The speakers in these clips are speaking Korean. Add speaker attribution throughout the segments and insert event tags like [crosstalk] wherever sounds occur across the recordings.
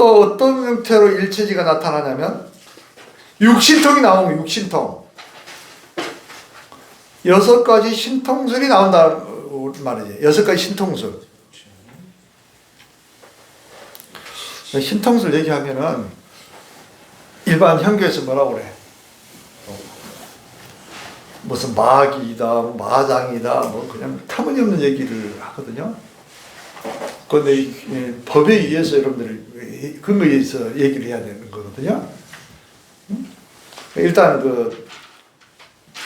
Speaker 1: 또 어떤 형태로 일체지가 나타나냐면 육신통이 나오면 육신통. 여섯 가지 신통술이 나온다 말이지. 여섯 가지 신통술. 신통술 얘기하면은 일반 현교에서 뭐라고 그래? 무슨 마귀다, 마장이다, 뭐 그냥 터무니없는 얘기를 하거든요. 그런데 법에 의해서 여러분들이 근거에 의해서 얘기를 해야 되는 거거든요. 음? 일단 그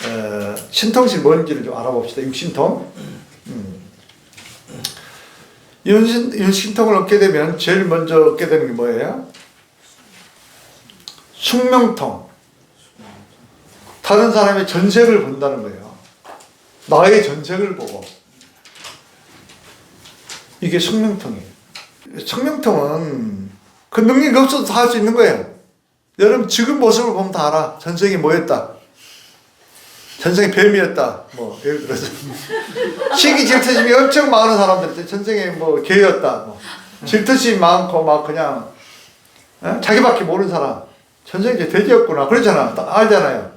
Speaker 1: 어, 신통신 뭔지를 좀 알아봅시다. 육신통. 음. 윤신, 윤신통을 얻게 되면 제일 먼저 얻게 되는 게 뭐예요? 숙명통. 다른 사람의 전색을 본다는 거예요. 나의 전색을 보고. 이게 숙명통이에요. 숙명통은 그 능력이 없어도 다 할 수 있는 거예요. 여러분 지금 모습을 보면 다 알아. 전생이 뭐였다. 전생에 뱀이었다. 뭐 예를 들어서 [laughs] 시기 질투심이 엄청 많은 사람들 전생에 뭐 개였다. 뭐 질투심이 많고 막 그냥 어? 자기밖에 모르는 사람 전생에 이제 돼지였구나. 그러잖아. 딱 알잖아요.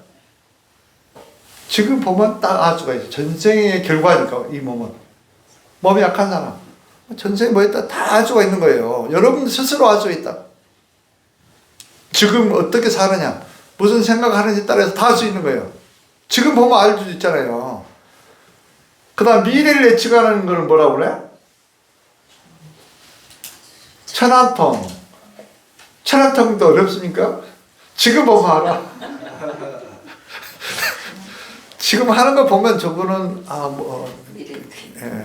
Speaker 1: 지금 보면 딱 알 수가 있어. 전생의 결과니까 이 몸은 몸이 약한 사람 전생에 뭐였다 다알 수가 있는 거예요. 여러분 스스로 알수 있다. 지금 어떻게 사느냐, 무슨 생각하는지 따라서 다 알 수 있는 거예요. 지금 보면 알 수 있잖아요. 그 다음 미래를 예측하는 걸 뭐라고 그래? 천안통. 천안통도 어렵습니까? 지금 보면 알아. [laughs] 지금 하는 거 보면 저거는, 아, 뭐, 예.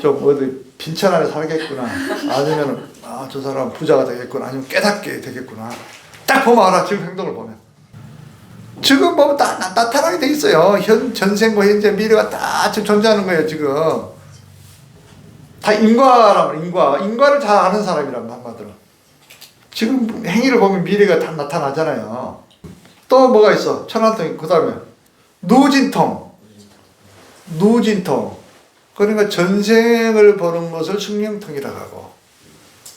Speaker 1: 좀 어디 빈천 안에 살겠구나. 아니면, 아, 저 사람 부자가 되겠구나. 아니면 깨닫게 되겠구나. 딱 보면 알아. 지금 행동을 보면. 지금 보면 다 나, 나타나게 돼 있어요. 현 전생과 현재 미래가 다 지금 존재하는 거예요. 지금 다 인과라면 인과 인과를 잘 아는 사람이란 한마디로 지금 행위를 보면 미래가 다 나타나잖아요. 또 뭐가 있어? 천안통 그 다음에 누진통 누진통 그러니까 전생을 보는 것을 숙명통이라고 하고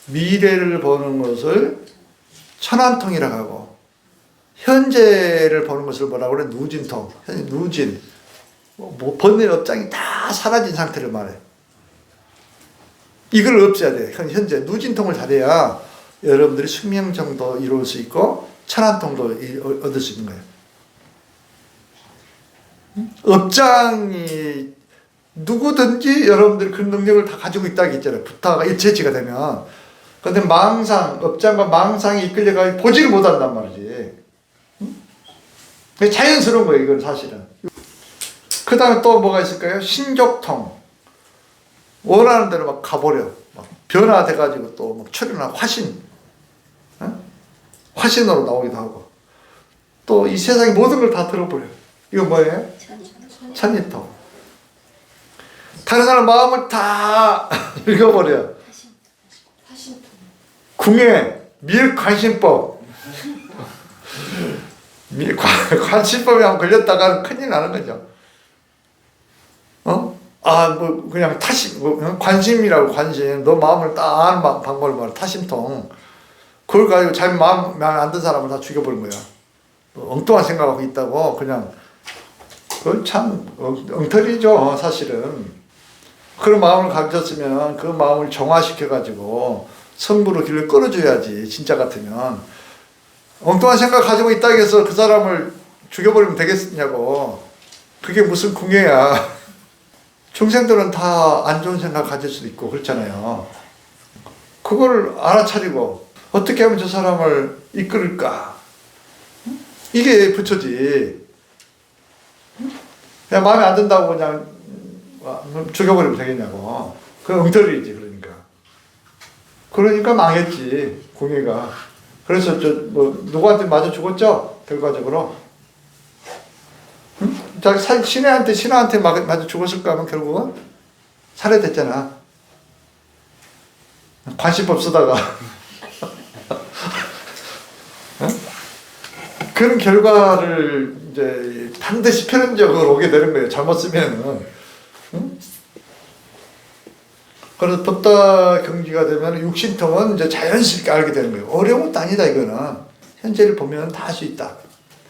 Speaker 1: 미래를 보는 것을 천안통이라고 하고 현재를 보는 것을 뭐라고 그래? 누진통. 현- 누진. 뭐, 번뇌 업장이 다 사라진 상태를 말해. 이걸 없애야 돼. 현- 현재. 누진통을 잘해야 여러분들이 숙명정도 이룰 수 있고, 천안통도 얻을 수 있는 거예요. 음? 업장이 누구든지 여러분들이 그 능력을 다 가지고 있다고 했잖아요. 부타가 일체치가 되면. 근데 망상, 업장과 망상이 이끌려가 보지를 못한단 말이지. 그게 자연스러운 거예요, 이건 사실은. 그 다음에 또 뭐가 있을까요? 신족통. 원하는 대로 막 가버려. 막 변화돼가지고 또막 출현하고 화신. 어? 화신으로 나오기도 하고. 또 이 세상의 모든 걸 다 들어버려. 이거 뭐예요? 천리통. 다른 사람 마음을 다 [laughs] 읽어버려. 궁예, 밀관심법. [laughs] 관심법에 한 걸렸다가 큰일 나는 거죠. 어? 아, 뭐, 그냥 타심, 뭐, 어? 관심이라고 관심. 너 마음을 딱 방법을 말해. 타심통. 그걸 가지고 자기 마음, 마음에 안 든 사람을 다 죽여버린 거야. 뭐 엉뚱한 생각하고 있다고, 그냥. 그건 참, 엉- 엉터리죠, 사실은. 그런 마음을 가졌으면 그 마음을 정화시켜가지고 성부로 길을 끌어줘야지, 진짜 같으면. 엉뚱한 생각 가지고 있다고 해서 그 사람을 죽여버리면 되겠냐고. 그게 무슨 궁예야. [laughs] 중생들은 다 안 좋은 생각 가질 수도 있고 그렇잖아요. 그걸 알아차리고 어떻게 하면 저 사람을 이끌을까? 응? 이게 부처지. 응? 그냥 마음에 안 든다고 그냥 와, 죽여버리면 되겠냐고. 그 엉터리지 그러니까. 그러니까 망했지 궁예가. 그래서 저 뭐 누구한테 맞아 죽었죠 결과적으로. 응? 자기 사- 신혜한테 신하한테 막- 맞아 죽었을까 하면 결국은 살해됐잖아. 관심법 쓰다가. [laughs] 응? 그런 결과를 이제 반드시 편협적으로 오게 되는 거예요. 잘못 쓰면은. 응? 그래서 뒀다 경기가 되면 육신통은 이제 자연스럽게 알게 되는 거예요. 어려운 것도 아니다 이거는 현재를 보면 다 할 수 있다.